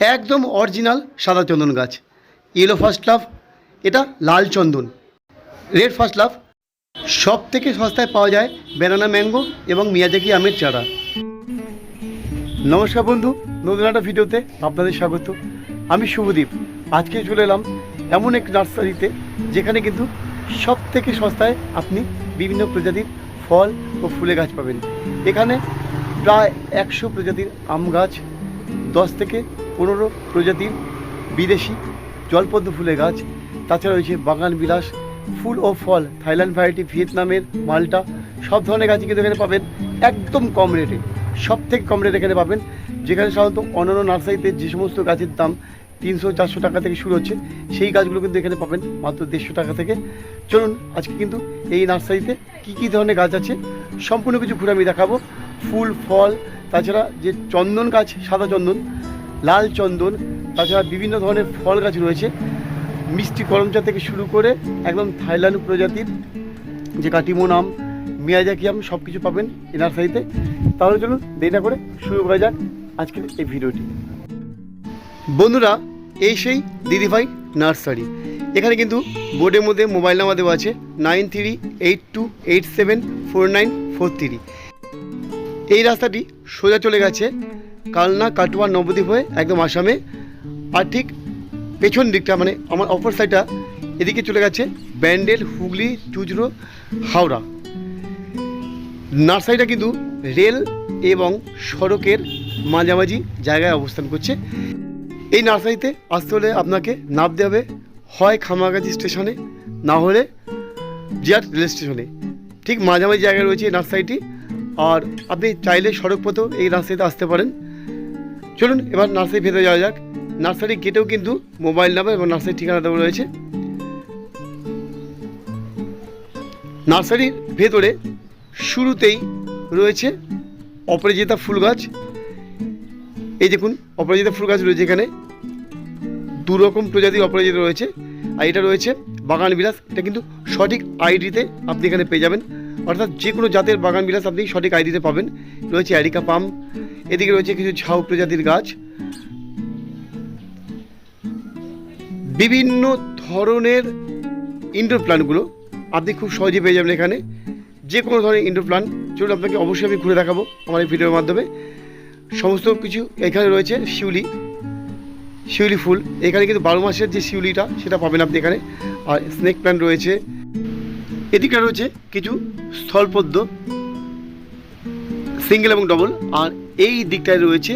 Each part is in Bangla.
একদম অরিজিনাল সাদা চন্দন গাছ। ইয়েলো ফার্স্ট লাভ এটা লাল চন্দন। রেড ফার্স্ট লাভ সব থেকে সস্তায় পাওয়া যায় ব্যানানা ম্যাঙ্গো এবং মিয়াজাকি আমের চারা। নমস্কার বন্ধু, নতুন একটা ভিডিওতে আপনাদের স্বাগত। আমি শুভদীপ। আজকে চলে এলাম এমন এক নার্সারিতে, যেখানে কিন্তু সব থেকে সস্তায় আপনি বিভিন্ন প্রজাতির ফল ও ফুলের গাছ পাবেন। এখানে প্রায় একশো প্রজাতির আম গাছ, দশ থেকে পনেরো প্রজাতির বিদেশি জলপদ্ম ফুলের গাছ। তাছাড়া রয়েছে বাগান বিলাস, ফুল ও ফল, থাইল্যান্ড ভ্যারাইটি ভিয়েতনামের মালটা। সব ধরনের গাছই কিন্তু এখানে পাবেন একদম কম রেটে সব থেকে কম রেটে এখানে পাবেন। যেখানে সাধারণত অন্যান্য নার্সারিতে যে সমস্ত গাছের দাম তিনশো চারশো টাকা থেকে শুরু হচ্ছে, সেই গাছগুলো কিন্তু এখানে পাবেন মাত্র দেড়শো টাকা থেকে। চলুন, আজকে কিন্তু এই নার্সারিতে কী কী ধরনের গাছ আছে, সম্পূর্ণ কিছু ঘুরে আমি দেখাবো। ফুল, ফল, তাছাড়া যে চন্দন গাছ, সাদা চন্দন লাল চন্দন, তাছাড়া বিভিন্ন ধরনের ফল গাছ রয়েছে। মিষ্টি করমচা থেকে শুরু করে একদম থাইল্যান্ড প্রজাতির যে কাটিমন আম আম সব কিছু পাবেন এই নার্সারিতে। তাহলে চলুন দেরি না করে শুরু করা যাক আজকের এই ভিডিওটি। বন্ধুরা, এই সেই দিদিভাই নার্সারি। এখানে কিন্তু বোর্ডের মধ্যে মোবাইল নাম্বার দেওয়া আছে, nine three eight two eight seven four nine four three. এই রাস্তাটি সোজা চলে গেছে কালনা, কাটুয়া, নবদ্বীপ হয়ে একদম আসামে। আর ঠিক পেছন দিকটা মানে আমার অপর সাইডটা এদিকে চলে গেছে, ব্যান্ডেল, হুগলি চুচড়ো হাওড়া। নার্সারিটা কিন্তু রেল এবং সড়কের মাঝামাঝি জায়গায় অবস্থান করছে। এই নার্সারিতে আসতে হলে আপনাকে নামতে হবে হয় খামাগাজি স্টেশনে, না হলে জিয়ার রেল স্টেশনে। ঠিক মাঝামাঝি জায়গায় রয়েছে এই নার্সারিটি, আর আপনি চাইলে সড়ক পথেও এই নার্সারিতে আসতে পারেন। চলুন, এবার নার্সারি ভেতরে যাওয়া যাক। নার্সারি গেটেও কিন্তু মোবাইল নাম্বার এবং নার্সারির ঠিকানা দেওয়া রয়েছে। নার্সারির ভেতরে শুরুতেই রয়েছে অপরাজিতা ফুল গাছ। এই দেখুন, অপরাজিতা ফুল গাছ রয়েছে এখানে। দু রকম প্রজাতির অপরাজিতা রয়েছে। আর এটা রয়েছে বাগান বিলাস। এটা কিন্তু সঠিক আইডিতে আপনি এখানে পেয়ে যাবেন। অর্থাৎ যে কোনো জাতের বাগান বিলাস আপনি সঠিক আইডিতে পাবেন। রয়েছে অ্যারিকা পাম এদিকে রয়েছে কিছু ঝাউ প্রজাতির গাছ। বিভিন্ন ধরনের ইনডোর প্ল্যান্টগুলো আপনি খুব সহজে পেয়ে যাবেন এখানে। যে কোনো ধরনের ইনডোর প্ল্যান্ট চলুন আপনাকে অবশ্যই আমি ঘুরে দেখাবো আমার এই ভিডিওর মাধ্যমে। সমস্ত কিছু এখানে রয়েছে, শিউলি শিউলি ফুল। এখানে কিন্তু বারো মাসের যে শিউলিটা, সেটা পাবেন আপনি এখানে। আর স্নেক প্ল্যান্ট রয়েছে। এদিকে রয়েছে কিছু স্থলপদ্ম সিঙ্গেল এবং ডবল আর এই দিকটায় রয়েছে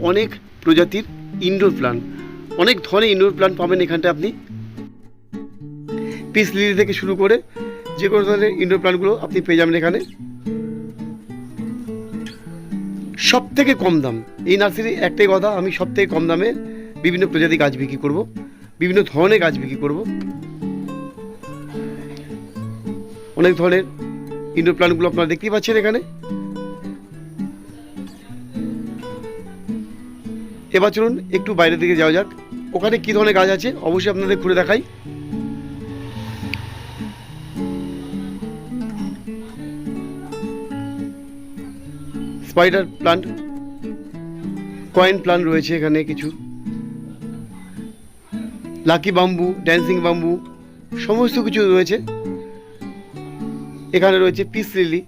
অনেক প্রজাতির ইনডোর প্ল্যান্ট অনেক ধরনের ইনডোর প্লান্ট পাবেন এখানটা আপনি। পিস লিলি থেকে শুরু করে যে কোনো ধরনের ইনডোর প্লান্টগুলো আপনি পেয়ে যাবেন এখানে। সব থেকে কম দাম। এই নার্সারি একটাই কথা, আমি সব থেকে কম দামে বিভিন্ন প্রজাতি গাছ বিক্রি করব, বিভিন্ন ধরনের গাছ বিক্রি করব। অনেক ধরনের ইনডোর প্লান্টগুলো আপনারা দেখতেই পাচ্ছেন এখানে। এবার চলুন একটু বাইরের দিকে যাওয়া যাক। ওখানে কী ধরনের গাছ আছে? অবশ্যই আপনাদের ঘুরে দেখাই। স্পাইডার প্লান্ট কয়েন প্লান্ট রয়েছে এখানে কিছু। লাকি বাম্বু ড্যান্সিং বাম্বু সমস্ত কিছু রয়েছে। এখানে রয়েছে পিস লিলি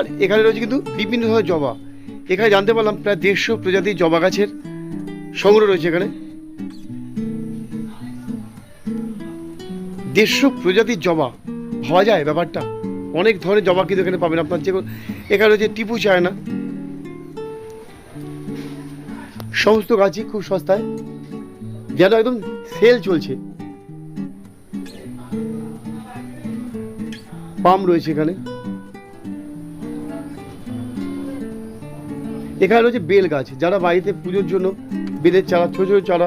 আর এখানে রয়েছে কিন্তু বিভিন্ন ধরনের জবা। এখানে জানতে পারলাম প্রায় দেড়শো প্রজাতির জবা গাছের সংগ্রহ রয়েছে এখানে। দেড়শো প্রজাতির জবা। ভাবা যায় ব্যাপারটা। অনেক ধরনের জবা কিন্তু এখানে পাবেন আপনার। যে এখানে রয়েছে টিপু চায়না। সমস্ত গাছই খুব সস্তায়। যেন একদম সেল চলছে। পাম রয়েছে এখানে। এখানে রয়েছে বেল গাছ, যারা বাড়িতে পুজোর জন্য বেলের চারা, ছোটো ছোটো চারা,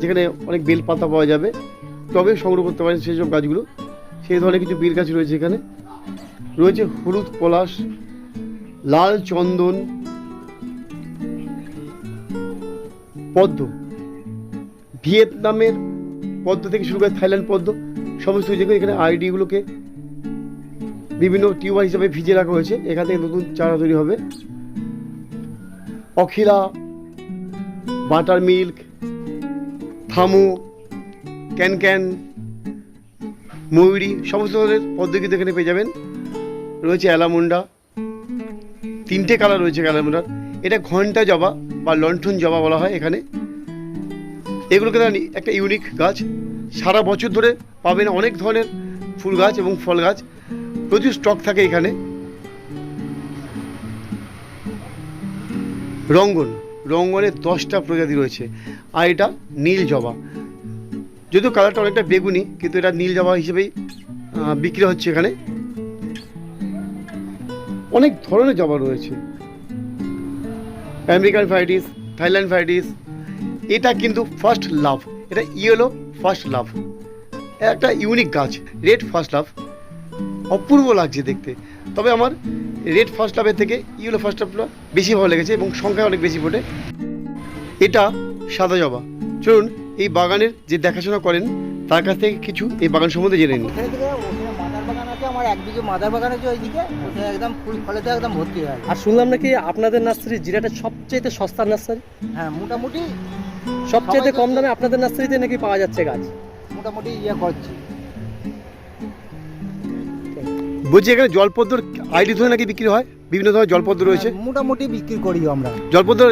যেখানে অনেক বেল পাতা পাওয়া যাবে, তবে সংগ্রহ করতে পারেন সেই সব গাছগুলো। সেই ধরনের কিছু বেল গাছ রয়েছে এখানে। রয়েছে হলুদ পলাশ, লাল চন্দন, পদ্ম। ভিয়েতনামের পদ্ম থেকে শুরু করে থাইল্যান্ড পদ্ম, সমস্ত যেগুলো এখানে আইডিগুলোকে বিভিন্ন টিউবার হিসাবে ভিজে রাখা হয়েছে। এখান থেকে নতুন চারা তৈরি হবে। অখিলা, বাটার মিল্ক, থামু, ক্যান ক্যান, ময়ূরী, সমস্ত ধরনের পদ্ধতি এখানে পেয়ে যাবেন। রয়েছে অ্যালামুন্ডা, তিনটে কালার রয়েছে অ্যালামুন্ডার। এটা ঘণ্টা জবা বা লণ্ঠন জবা বলা হয় এখানে। এগুলোকে তারা নি- একটা ইউনিক গাছ। সারা বছর ধরে পাবেন অনেক ধরনের ফুল গাছ এবং ফল গাছ। প্রচুর স্টক থাকে এখানে। রঙ্গন। রঙ্গনের দশটা প্রজাতি রয়েছে। আর এটা নীল জবা। যদিও কালারটা অনেকটা বেগুনি, কিন্তু এটা নীল জবা হিসেবেই বিক্রি হচ্ছে এখানে। অনেক ধরনের জবা রয়েছে। আমেরিকান ভ্যারাইটিস থাইল্যান্ড ভ্যারাইটিস এটা কিন্তু ফার্স্ট লাভ এটা ইয়েলো ফার্স্ট লাভ একটা ইউনিক গাছ রেড ফার্স্ট লাভ অপূর্ব লাগছে দেখতে। তবে আমার রেড ফার্স্ট লাভের থেকে ইয়েলো ফার্স্ট লাভটা বেশি ভালো লেগেছে এবং সংখ্যা অনেক বেশি ফোটে এটা সাদা জবা। চলুন এই বাগানের যে দেখাশোনা করেন তার কাছ থেকে কিছু এই বাগান সম্বন্ধে জেনে নিন। আমার একদিকে মাদার বাগান আছে ওইদিকে। একদম ফুল ফলেতে একদম ভর্তি হয়ে। আর শুনলাম নাকি আপনাদের নার্সারি জিরাটা সবচেয়ে সস্তা নার্সারি? হ্যাঁ মোটামুটি সবচেয়ে কম দামে আপনাদের নার্সারিতে নাকি পাওয়া যাচ্ছে গাছ? মোটামুটি ইয়ে করছি। বলছি এখানে জলপদ্রর আইডি ধরে নাকি বিক্রি হয়? বিভিন্ন ধরনের জলপদ্র রয়েছে। হ্যাঁ, মোটামুটি বিক্রি করি আমরা। জলপদ্র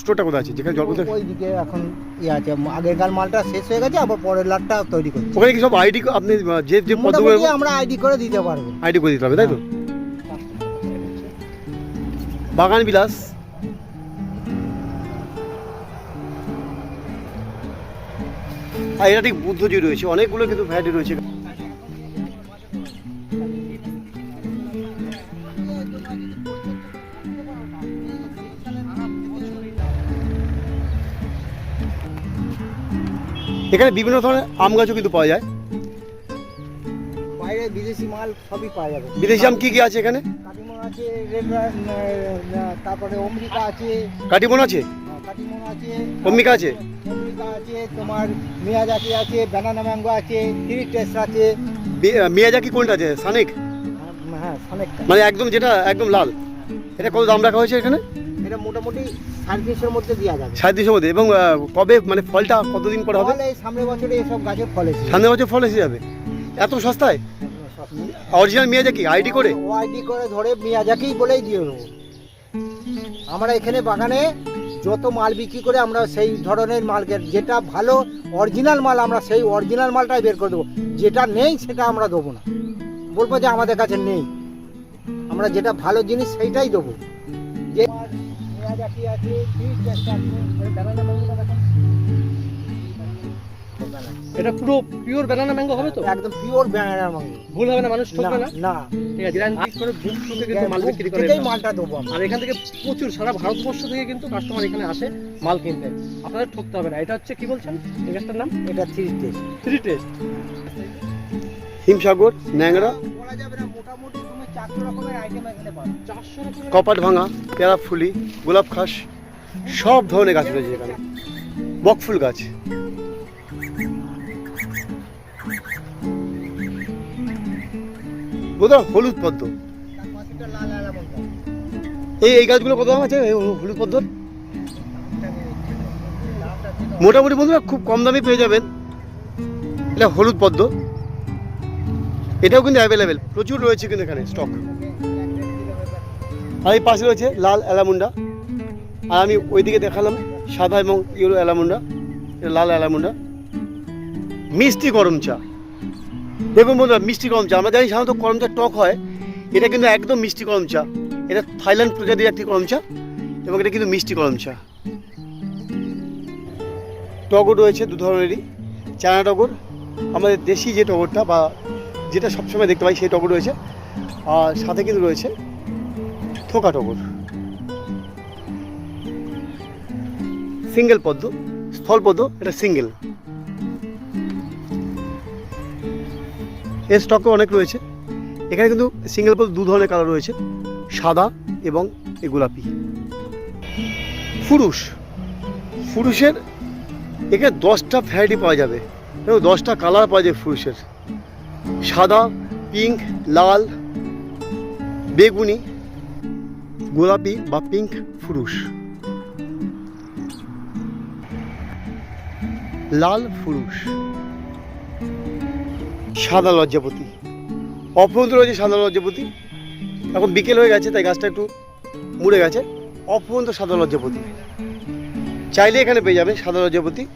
স্টোরটা কোথায় আছে? যেখানে জলপদ্র ওইদিকে এখন ইয়ে আছে। আগেরকার মালটা শেষ হয়ে গেছে আবার পরের লাটটা তৈরি করছি। ওখানে কি সব আইডি আপনি যে যে পদ্মগুলো আমরা আইডি করে দিতে পারব। আইডি করে দিতে হবে তাই তো? বাগান বিলাস। আর এটা ঠিক বুদ্ধজি রয়েছে। অনেকগুলো কিন্তু ভ্যারাইটি রয়েছে। এখানে বিভিন্ন ধরনের আম গাছও কিন্তু পাওয়া যায়। বাইরে বিদেশি মাল সবই পাওয়া যাবে। বিদেশি আম কি কি আছে এখানে? কাটিমন আছে তারপরে অমরিকা আছে। কাটিমন আছে? হ্যাঁ, কাটিমন আছে। অম্বিকা আছে? তোমার মিয়াজাকি আছে ব্যানানা ম্যাঙ্গো আছে থ্রি টেস্ট আছে। মি- মিয়াজাকি কোনটা আছে? সানেক? হ্যাঁ, হ্যাঁ মানে একদম যেটা একদম লাল। এটা কত দাম রাখা হয়েছে এখানে? এটা মোটামুটি সাড়ে তিনশোর মধ্যে দেওয়া যাবে। সাড়ে তিনশো মধ্যে। এবং কবে মানে ফলটা কতদিন পর হবে? এই সামনের বছরে এসব গাছের ফল সামনের বছর ফল এসে যাবে। এত সস্তায়? অরিজিনাল মিয়াজাকি আইডি করে? ওআইডি করে ধরে মিয়াজাকেই বলেই দিয়ে দেবো। আমরা এখানে বাগানে যত মাল বিক্রি করে আমরা সেই ধরনের মালকে যেটা ভালো অরিজিনাল মাল আমরা সেই অরিজিনাল মালটাই বের করে দেবো। যেটা নেই সেটা আমরা দেবো না। বলব যে আমাদের কাছে নেই। আমরা যেটা ভালো জিনিস সেইটাই দেবো। মিয়াজাকি আছে ফিশ আছে banana mango টা দেখেন। এটা পুরো পিওর ব্যানানা ম্যাঙ্গো হবে তো? একদম পিওর ব্যানানা ম্যাঙ্গো ভুল হবে না মানুষ ঠকবে না না? ঠিক আছে গ্যারান্টি করে বুক থেকে কিন্তু মাল বিক্রি করে থেকেই মালটা দেবো আর এখান থেকে প্রচুর সারা ভারতবর্ষ থেকে কিন্তু কাস্টমার এখানে আসে মাল কিনতে। আপনাদের ঠকতে হবে না। এটা হচ্ছে কি বলছেন? এই গাছটার নাম? এটা three taste three taste Himsagar ন্যাংরা কপাট ভাঙা পেয়ারা ফুলি গোলাপ খাস সব ধরনের গাছ রয়েছে এখানে। বকফুল গাছ। বোধহয় হলুদ পদ্ম। এই এই গাছগুলো কত দাম আছে? এই হলুদ পদ্মর? মোটামুটি বন্ধুরা খুব কম দামে পেয়ে যাবেন। এটা হলুদ পদ্ম। এটাও কিন্তু অ্যাভেলেবেল প্রচুর রয়েছে কিন্তু এখানে স্টক আর এই পাশে রয়েছে লাল অ্যালামুন্ডা। আর আমি ওইদিকে দেখালাম সাদা এবং ইয়েলো অ্যালামুন্ডা। লাল অ্যালামুন্ডা। মিষ্টি গরম চা। দেখুন বন্ধুরা, মিষ্টি গরম চা। আমরা জানি সাধারণত গরম চা টক হয়। এটা কিন্তু একদম মিষ্টি গরম চা। এটা থাইল্যান্ড প্রজাতির একটি গরম চা এবং এটা কিন্তু মিষ্টি গরম চা। টগর রয়েছে দু ধরনেরই। চায়না টগর। আমাদের দেশি যে টগরটা বা যেটা সবসময় দেখতে পাই সেই টগর রয়েছে। আর সাথে কিন্তু রয়েছে থোকা টগর। সিঙ্গেল পদ্ম, স্থল পদ্ম, এটা সিঙ্গেল। এর স্টকও অনেক রয়েছে। এখানে কিন্তু সিঙ্গেল পদ্ম দু ধরনের কালার রয়েছে, সাদা এবং এ গোলাপি। ফুরুষ। ফুরুষের এখানে দশটা ভ্যারাইটি পাওয়া যাবে। এবং দশটা কালার পাওয়া যায় ফুরুষের। সাদা পিঙ্ক লাল, বেগুনি, গোলাপি বা পিঙ্ক ফুরুষ। লাল ফুরুষ। সাদা লজ্জাপতি। অফুরন্ত রয়েছে সাদা লজ্জাপতি। এখন বিকেল হয়ে গেছে, তাই গাছটা একটু মুড়ে গেছে। অফুরন্ত সাদা লজ্জাপতি। চাইলে এখানে পেয়ে যাবে সাদা লজ্জাপতি।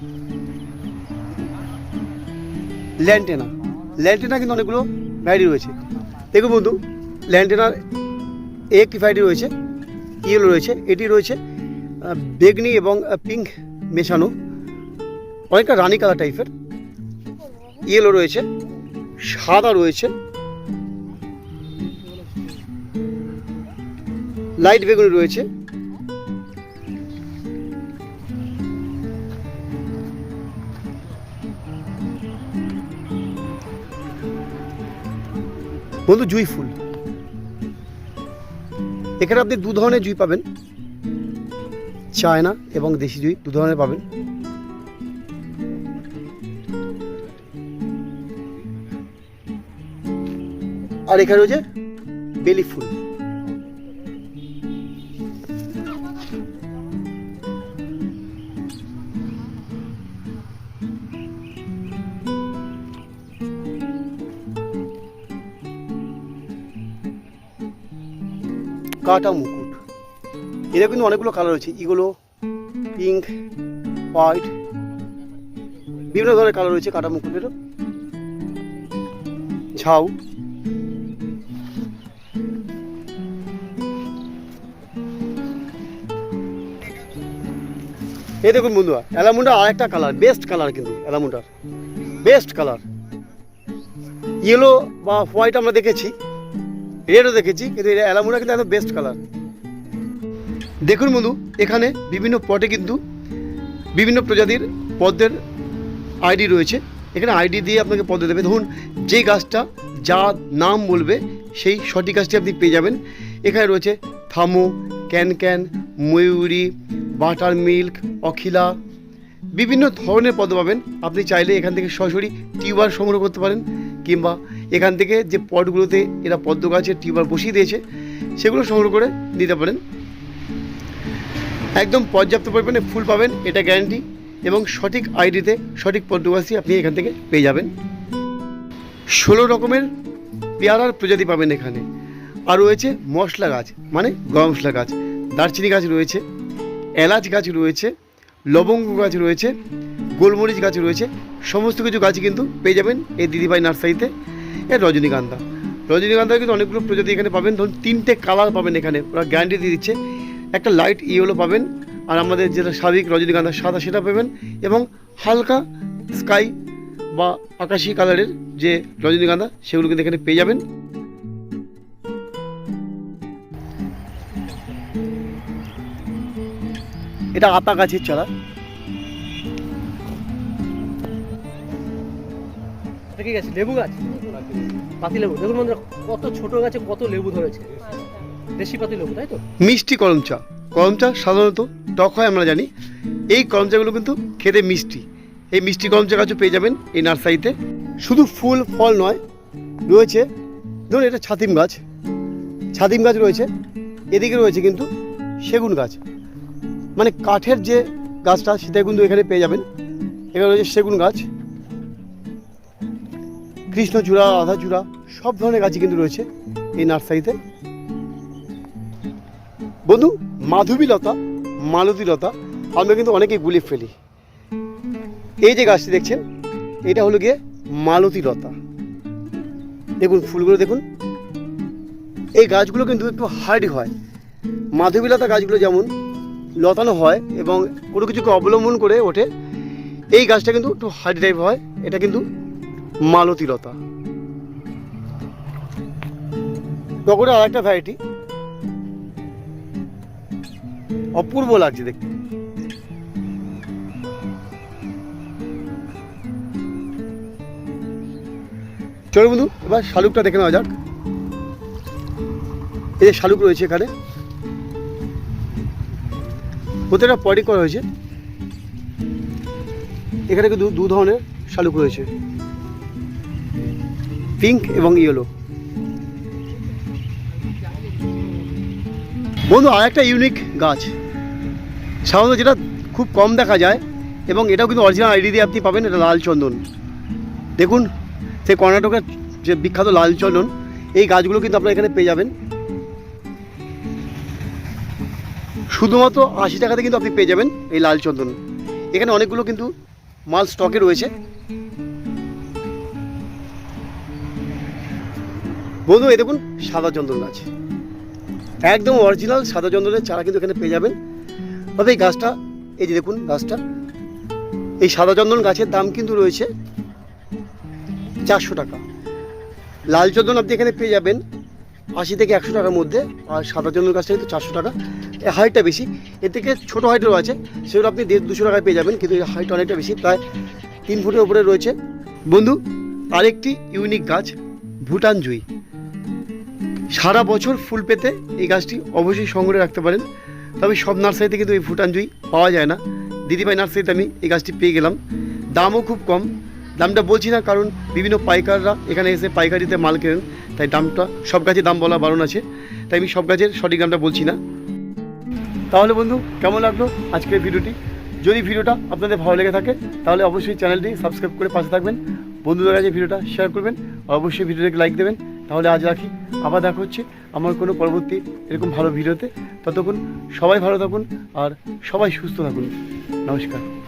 ল্যান্টেনা ল্যান্টেনা কিন্তু অনেকগুলো ভ্যারাইটি রয়েছে। দেখুন বন্ধু ল্যান্টেনার একটি ভ্যারাইটি রয়েছে? ইয়েলো রয়েছে, এটি রয়েছে বেগনি এবং পিঙ্ক মেশানো। অনেকটা রানী কালার টাইপের ইয়েলো রয়েছে, সাদা রয়েছে। লাইট বেগুনি রয়েছে। বন্ধু, জুই ফুল। এখানে আপনি দু ধরনের জুই পাবেন। চায়না এবং দেশি জুই দু ধরনের পাবেন। আর এখানে রয়েছে বেলি ফুল। কাটা মুকুট। এরা কিন্তু অনেকগুলো কালার রয়েছে এগুলো পিঙ্ক হোয়াইট বিভিন্ন ধরনের কালার রয়েছে কাটা মুকুটেরও ঝাউ। এই দেখুন বন্ধুরা অ্যালামুন্ডার আরেকটা কালার বেস্ট কালার কিন্তু অ্যালামুন্ডার বেস্ট কালার ইয়েলো বা হোয়াইট আমরা দেখেছি। রেডও দেখেছি, কিন্তু এটা অ্যালামুন্ডা কিন্তু একদম বেস্ট কালার দেখুন বন্ধু, এখানে বিভিন্ন পটে কিন্তু বিভিন্ন প্রজাতির পদ্মের আইডি রয়েছে। এখানে আইডি দিয়ে আপনাকে পদ্ম দেবে। ধরুন যে গাছটা যা নাম বলবে, সেই সঠিক গাছটি আপনি পেয়ে যাবেন। এখানে রয়েছে থামো, can can, Mayuri, butter milk, Akhila, বিভিন্ন ধরনের পদ্ম পাবেন। আপনি চাইলে এখান থেকে সরাসরি টিউবার সংগ্রহ করতে পারেন, কিংবা এখান থেকে যে পটগুলোতে এরা পদ্ম গাছের টিউবার বসিয়ে দিয়েছে, সেগুলো সংগ্রহ করে দিতে পারেন। একদম পর্যাপ্ত পরিমাণে ফুল পাবেন, এটা গ্যারান্টি এবং সঠিক আইডিতে সঠিক পদ্মগাছই আপনি এখান থেকে পেয়ে যাবেন। ষোলো রকমের পেয়ারার প্রজাতি পাবেন এখানে। আর রয়েছে মশলা গাছ মানে গরম মশলা গাছ, দারচিনি গাছ রয়েছে, এলাচ গাছ রয়েছে, লবঙ্গ গাছ রয়েছে, গোলমরিচ গাছ রয়েছে, সমস্ত কিছু গাছই কিন্তু পেয়ে যাবেন এই দিদিভাই নার্সারিতে। এর রজনীগন্ধা রজনীগন্ধার কিন্তু অনেকগুলো প্রজাতি এখানে পাবেন। ধরুন তিনটে কালার পাবেন এখানে। ওরা গ্যারান্টি দিয়ে দিচ্ছে। একটা লাইট ইয়েলো পাবেন। আর আমাদের যেটা স্বাভাবিক রজনীগন্ধা সাদা সেটা পাবেন। এবং হালকা স্কাই বা আকাশি কালারের যে রজনীগন্ধা সেগুলো কিন্তু এখানে পেয়ে যাবেন। এটা আতা গাছের চারা। কি লেবু গাছ। পাতি লেবু, দেখুন কত ছোট গাছে কত লেবু ধরেছে। দেশি পাতি লেবু, তাই তো? মিষ্টি করম চা। করম চা সাধারণত টক হয়, আমরা জানি। এই করম চাগুলো কিন্তু খেতে মিষ্টি। এই মিষ্টি করম চা গাছও পেয়ে যাবেন এই নার্সারিতে। শুধু ফুল, ফল নয়, রয়েছে, ধরুন এটা ছাতিম গাছ। ছাতিম গাছ রয়েছে, এদিকে রয়েছে কিন্তু সেগুন গাছ। মানে কাঠের যে গাছটা, সেটা কিন্তু এখানে পেয়ে যাবেন। এখানে রয়েছে সেগুন গাছ। কৃষ্ণচূড়া রাধাচূড়া সব ধরনের গাছই কিন্তু রয়েছে এই নার্সারিতে। বন্ধু, মাধবীলতা, মালতীলতা, আমরা কিন্তু অনেকেই গুলিয়ে ফেলি। এই যে গাছটি দেখছেন, এটা হলো গিয়ে মালতীলতা। দেখুন, ফুলগুলো দেখুন। এই গাছগুলো কিন্তু একটু হার্ডি হয়। মাধবীলতা গাছগুলো যেমন লতানো হয় এবং কোনো কিছুকে অবলম্বন করে ওঠে, এই গাছটা কিন্তু একটু হার্ডি টাইপ হয়। এটা কিন্তু মালতীলতা। টগরের আর একটা ভ্যারাইটি অপূর্ব লাগছে দেখতে। চলো বন্ধু, এবার শালুকটা দেখে নেওয়া যাক। এই যে শালুক রয়েছে এখানে। প্রত্যেকটা পটি করা হয়েছে। এখানে কিন্তু দু ধরনের শালুক রয়েছে। পিঙ্ক এবং ইয়েলো। বন্ধু আর একটা ইউনিক গাছ। সাধারণত যেটা খুব কম দেখা যায় এবং এটাও কিন্তু অরিজিনাল আইডি দিয়ে আপনি পাবেন, এটা লাল চন্দন দেখুন, সেই কর্ণাটকের যে বিখ্যাত লাল চন্দন এই গাছগুলো কিন্তু আপনারা এখানে পেয়ে যাবেন। শুধুমাত্র আশি টাকাতে কিন্তু আপনি পেয়ে যাবেন এই লাল চন্দন এখানে অনেকগুলো কিন্তু মাল স্টকে রয়েছে। বন্ধু, এই দেখুন, সাদা চন্দন গাছ। একদম অরিজিনাল সাদা চন্দনের চারা কিন্তু এখানে পেয়ে যাবেন। তবে এই গাছটা, এই যে দেখুন গাছটা, এই সাদা চন্দন গাছের দাম কিন্তু রয়েছে চারশো টাকা। লাল চন্দন আপনি এখানে পেয়ে যাবেন আশি থেকে একশো টাকার মধ্যে, আর সাদা চন্দন গাছটা কিন্তু চারশো টাকা। হাইটটা বেশি, এর থেকে ছোটো হাইটেরও আছে, সেগুলো আপনি দেড় দুশো টাকায় পেয়ে যাবেন, কিন্তু হাইট অনেকটা বেশি, প্রায় তিন ফুটের উপরে রয়েছে। বন্ধু, আরেকটি ইউনিক গাছ, ভুটান জুই। সারা বছর ফুল পেতে এই গাছটি অবশ্যই সংগ্রহে রাখতে পারেন। তবে সব নার্সারিতে কিন্তু এই ভুটান জুই পাওয়া যায় না। দিদিভাই নার্সারিতে আমি এই গাছটি পেয়ে গেলাম। দামও খুব কম। দামটা বলছি না, কারণ বিভিন্ন পাইকাররা এখানে এসে পাইকারিতে মাল কেনেন, তাই দামটা সব গাছের দাম বলা বারণ আছে। তাই আমি সব গাছের সঠিক দামটা বলছি না। তাহলে বন্ধু, কেমন লাগল আজকের ভিডিওটি? যদি ভিডিওটা আপনাদের ভালো লেগে থাকে, তাহলে অবশ্যই চ্যানেলটি সাবস্ক্রাইব করে পাশে থাকবেন। বন্ধুদের কাছে ভিডিওটা শেয়ার করবেন। অবশ্যই ভিডিওটাকে লাইক দেবেন। তাহলে আজ রাখি। আবার দেখা হচ্ছে আমার কোনো পরবর্তী এরকম ভালো ভিডিওতে। ততক্ষণ সবাই ভালো থাকুন আর সবাই সুস্থ থাকুন। নমস্কার।